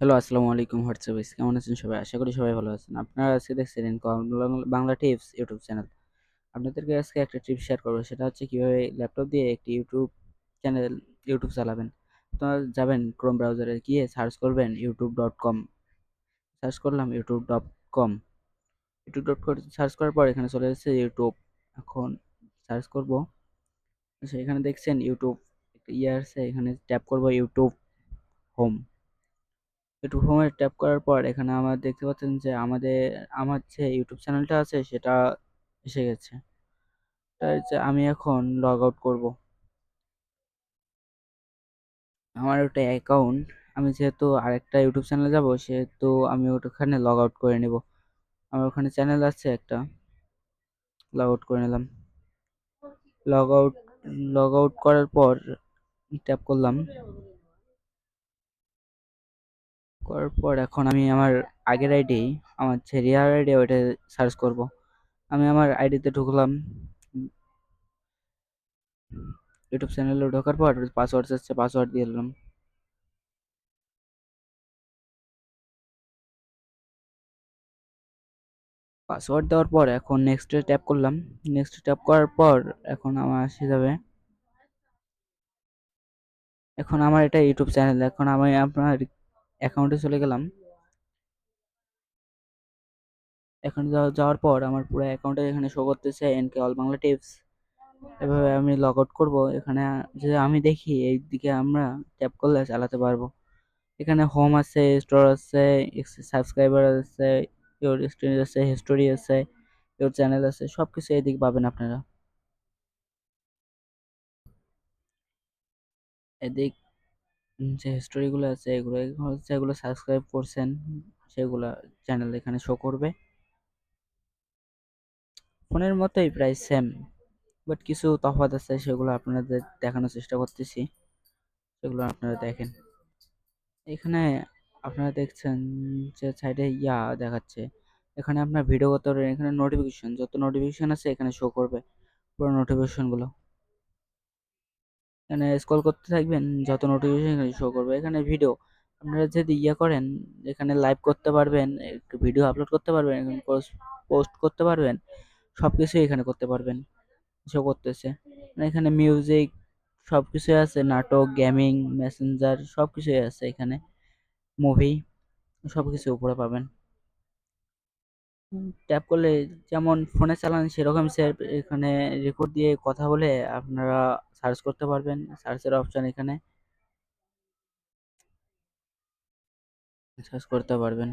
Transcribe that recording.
Hello আসসালামু আলাইকুম। WhatsApp কেমন আছেন সবাই? আশা করি সবাই ভালো আছেন। আপনারা আজকে Komola- Bangla tips YouTube channel আপনাদেরকে আজকে একটা টিপস শেয়ার করব। সেটা হচ্ছে কীভাবে ল্যাপটপ দিয়ে একটি ইউটিউব চ্যানেল ইউটিউব চালাবেন। আপনারা যাবেন ক্রোম ব্রাউজারে গিয়ে সার্চ করবেন ইউটিউব ডট কম সার্চ করলাম YouTube dot com YouTube dot com search করার পর এখানে চলে এসেছে ইউটিউব এখন সার্চ করব। এখানে দেখছেন ইউটিউব ইয়ে আছে এখানে ট্যাপ করব ইউটিউব হোম একটু হোমে ট্যাপ করার পর এখানে আমার দেখতে পাচ্ছেন যে আমাদের, আমার যে ইউটিউব চ্যানেলটা আছে সেটা এসে গেছে। যে আমি এখন লগ আউট করব। আমার ওটা অ্যাকাউন্ট আমি যেহেতু আরেকটা ইউটিউব চ্যানেলে যাব, সেহেতু আমি ওখানে লগ আউট করে নেব। আমার ওখানে চ্যানেল আছে একটা। লগ আউট করে নিলাম। লগ আউট লগ আউট করার পর ট্যাপ করলাম। করার পর এখন আমি আমার আগের আইডি আমার যে রিয়ার আইডি ওইটা সার্চ করব। আমি আমার আইডিতে ঢুকলাম। ইউটিউব চ্যানেলে ঢোকার পর পাসওয়ার্ড চাচ্ছে পাসওয়ার্ড দিয়ে দিলাম। পাসওয়ার্ড দেওয়ার পর এখন নেক্সটে ট্যাপ করলাম। নেক্সট ট্যাপ করার পর এখন আমার আসে যাবে। এখন আমার এটা ইউটিউব চ্যানেল এখন আমি আপনার অ্যাকাউন্টে চলে গেলাম। এখন যাওয়ার পর আমার পুরো অ্যাকাউন্টে এখানে শো করতেছে এনকে অল বাংলা টিপস এভাবে আমি লগ আউট করব। এখানে যে আমি দেখি এই দিকে আমরা ট্যাপ করলে চালাতে পারব। এখানে হোম আছে স্টোর আছে সাবস্ক্রাইবার আছে ইউর স্টোরি আছে হিস্টোরি আছে ইউর চ্যানেল আছে সব কিছু এদিকে পাবেন আপনারা। এদিক যে হিস্টোরিগুলো আছে, এগুলো এগুলো সাবস্ক্রাইব করছেন, সেগুলো চ্যানেল এখানে শো করবে। ফোনের মতোই প্রায় সেম বাট কিছু তফাৎ আছে সেগুলো আপনাদের দেখানোর চেষ্টা করতেছি। সেগুলো আপনারা দেখেন। এখানে আপনারা দেখছেন যে সাইডে ইয়া দেখাচ্ছে। এখানে আপনার ভিডিও পারবেন, এখানে নোটিফিকেশন যত নোটিফিকেশন আছে এখানে শো করবে। পুরো নোটিফিকেশনগুলো এখানে স্ক্রল করতে থাকবেন, যত নোটিফিকেশন এখানে শো করবে। এখানে ভিডিও আপনারা যদি ইয়ে করেন, এখানে লাইভ করতে পারবেন ভিডিও আপলোড করতে পারবেন, এখানে পোস্ট করতে পারবেন সব কিছুই এখানে করতে পারবেন শো করতেছে। মানে এখানে মিউজিক সব কিছুই আছে, নাটক গেমিং মেসেঞ্জার সব কিছুই আছে এখানে। মুভি সব কিছু উপরে পাবেন। ট্যাপ করলে যেমন ফোনে চালান, সেরকম স্যার এখানে রেকর্ড দিয়ে কথা বলে আপনারা সার্চ করতে পারবেন। সার্চের অপশান এখানে। সার্চ করতে পারবেন।